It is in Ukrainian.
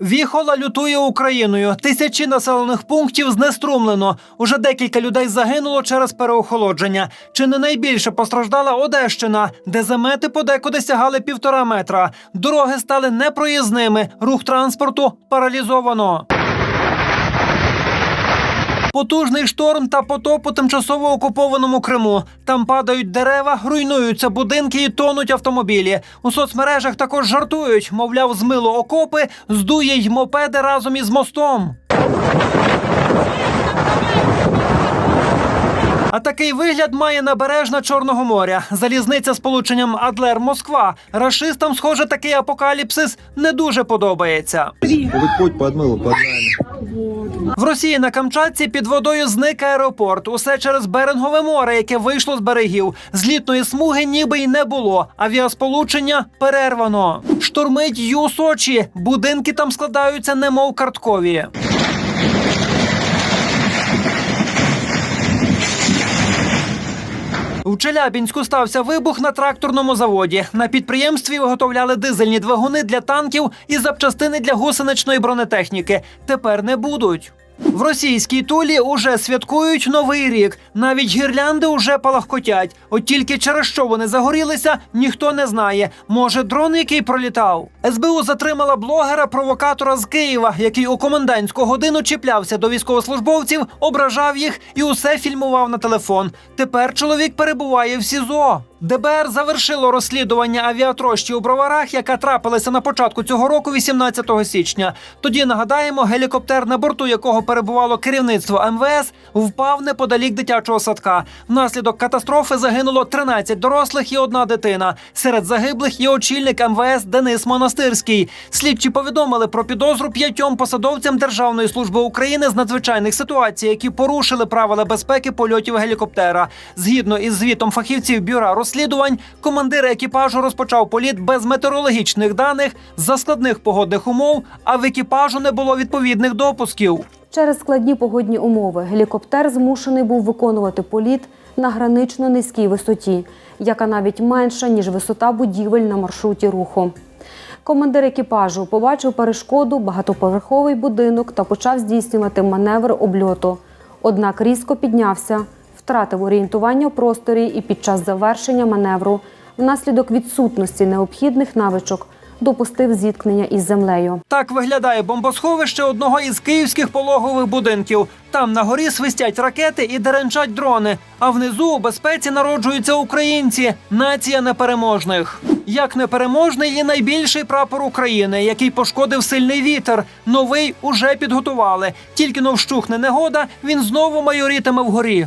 Віхола лютує Україною. Тисячі населених пунктів знеструмлено. Уже декілька людей загинуло через переохолодження. Чи не найбільше постраждала Одещина, де замети подекуди сягали півтора метра. Дороги стали непроїзними. Рух транспорту паралізовано. Потужний шторм та потоп у тимчасово окупованому Криму. Там падають дерева, руйнуються будинки і тонуть автомобілі. У соцмережах також жартують, мовляв, змило окопи, здує й мопеди разом із мостом. А такий вигляд має набережна Чорного моря. Залізниця з полученням Адлер Москва. Рашистам, схоже, такий апокаліпсис не дуже подобається. Подмило под нами. В Росії на Камчатці під водою зник аеропорт. Усе через Берингове море, яке вийшло з берегів. Злітної смуги ніби й не було. Авіасполучення перервано. Штурмить Ю Сочі. Будинки там складаються, немов карткові. Челябінську стався вибух на тракторному заводі. На підприємстві виготовляли дизельні двигуни для танків і запчастини для гусеничної бронетехніки. Тепер не будуть. В російській тулі уже святкують новий рік. Навіть гірлянди уже палахкотять. От тільки через що вони загорілися, ніхто не знає. Може, дрон, який пролітав. СБУ затримала блогера-провокатора з Києва, який у комендантську годину чіплявся до військовослужбовців, ображав їх і усе фільмував на телефон. Тепер чоловік перебуває в СІЗО. ДБР завершило розслідування авіатрощі у броварах, яка трапилася на початку цього року, 18 січня. Тоді нагадаємо, гелікоптер, на борту якого перебувало керівництво МВС, впав неподалік дитячого садка. Внаслідок катастрофи загинуло 13 дорослих і одна дитина. Серед загиблих є очільник МВС Денис Монастирський. Слідчі повідомили про підозру п'ятьом посадовцям Державної служби України з надзвичайних ситуацій, які порушили правила безпеки польотів гелікоптера. Згідно із звітом фахівців бюра розслідувань, командир екіпажу розпочав політ без метеорологічних даних за складних погодних умов, а в екіпажу не було відповідних допусків. Через складні погодні умови гелікоптер змушений був виконувати політ на гранично низькій висоті, яка навіть менша, ніж висота будівель на маршруті руху. Командир екіпажу побачив перешкоду, багатоповерховий будинок та почав здійснювати маневр обльоту. Однак різко піднявся, втратив орієнтування у просторі і під час завершення маневру, внаслідок відсутності необхідних навичок, допустив зіткнення із землею. Так виглядає бомбосховище одного із київських пологових будинків. Там на горі свистять ракети і деренчать дрони. А внизу у безпеці народжуються українці, нація непереможних. Як непереможний і найбільший прапор України, який пошкодив сильний вітер. Новий уже підготували. Тільки но вщухне негода, він знову майорітиме вгорі.